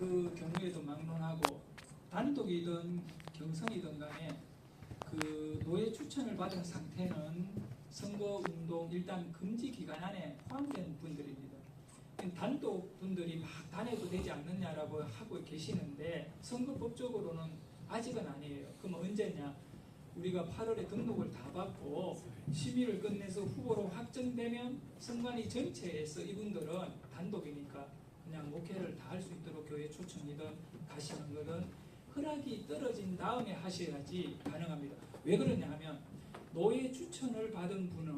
그 경우에도 막론하고 단독이든 경선이든 간에 그 노예 추천을 받은 상태는 선거 운동 일단 금지 기간 안에 포함된 분들입니다. 단독 분들이 막 다녀도 되지 않느냐라고 하고 계시는데 선거법적으로는 아직은 아니에요. 그럼 언제냐? 우리가 8월에 등록을 다 받고 심의를 끝내서 후보로 확정되면 선관위 전체에서 이분들은 단독이니까 그냥 목회를 다 할 수 있도록 교회 초청이든 가시는 거든 허락이 떨어진 다음에 하셔야지 가능합니다. 왜 그러냐 하면 노예 추천을 받은 분은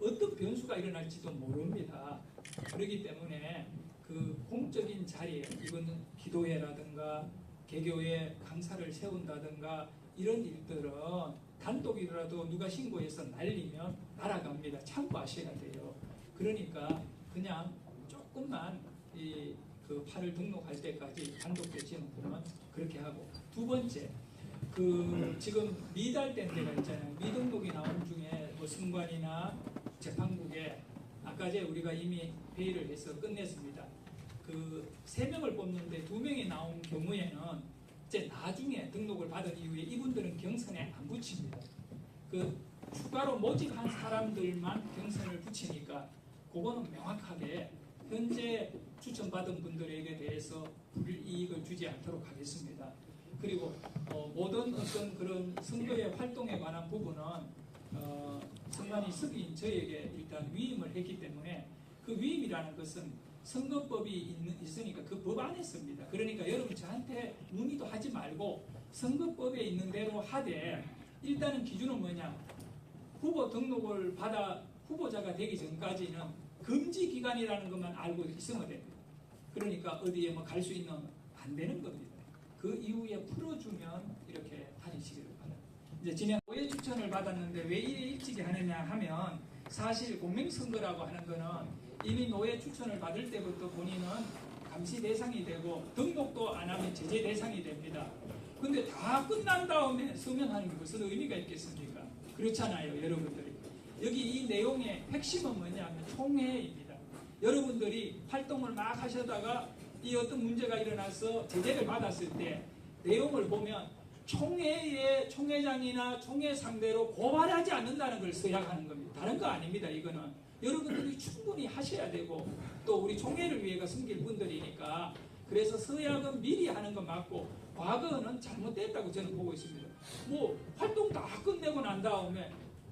어떤 변수가 일어날지도 모릅니다. 그렇기 때문에 그 공적인 자리에 이거는 기도회라든가 개교회 강사를 세운다든가 이런 일들은 단독이라도 누가 신고해서 날리면 날아갑니다. 참고하셔야 돼요. 그러니까 그냥 조금만 이그 팔을 등록할 때까지 단독되시는 분은 그렇게 하고 두 번째 그 지금 미달된 데가 있잖아요. 미등록이 나온 중에 뭐 승관이나 재판국에 아까 제 우리가 이미 회의를 해서 끝냈습니다. 그 세 명을 뽑는데 두 명이 나온 경우에는 이제 나중에 등록을 받은 이후에 이분들은 경선에 안 붙입니다. 그 추가로 모집한 사람들만 경선을 붙이니까 그거는 명확하게 현재 추천받은 분들에게 대해서 불이익을 주지 않도록 하겠습니다. 그리고 어, 모든 어떤 그런 선거의 활동에 관한 부분은 어, 선관위 서기인 저에게 일단 위임을 했기 때문에 그 위임이라는 것은 선거법이 있는, 있으니까 그 법 안에 씁니다. 그러니까 여러분 저한테 문의도 하지 말고 선거법에 있는 대로 하되 일단은 기준은 뭐냐 후보 등록을 받아 후보자가 되기 전까지는 금지 기간이라는 것만 알고 있으면 됩니다. 그러니까 어디에 뭐 갈 수 있는 안 되는 겁니다. 그 이후에 풀어주면 이렇게 다니시기를 바랍니다. 이제 진행 오해 추천을 받았는데 왜 이래 일찍이 하느냐 하면 사실 공명선거라고 하는 거는 이미 노예 추천을 받을 때부터 본인은 감시 대상이 되고 등록도 안 하면 제재 대상이 됩니다. 근데 다 끝난 다음에 서명하는 게 무슨 의미가 있겠습니까? 그렇잖아요, 여러분들이. 여기 이 내용의 핵심은 뭐냐면 총회입니다. 여러분들이 활동을 막 하시다가 이 어떤 문제가 일어나서 제재를 받았을 때 내용을 보면 총회의 총회장이나 총회 상대로 고발하지 않는다는 걸 서약하는 겁니다. 다른 거 아닙니다. 이거는 여러분들이 충분히 하셔야 되고 또 우리 총회를 위해가 섬길 분들이니까 그래서 서약은 미리 하는 건 맞고 과거는 잘못됐다고 저는 보고 있습니다. 뭐 활동 다 끝내고 난 다음에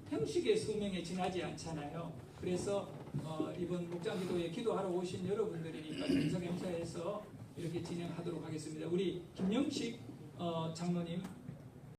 형식의 서명에 지나지 않잖아요. 그래서 어, 이번 목장기도에 기도하러 오신 여러분들이니까 정성행사에서 이렇게 진행하도록 하겠습니다. 우리 김영식 어, 장로님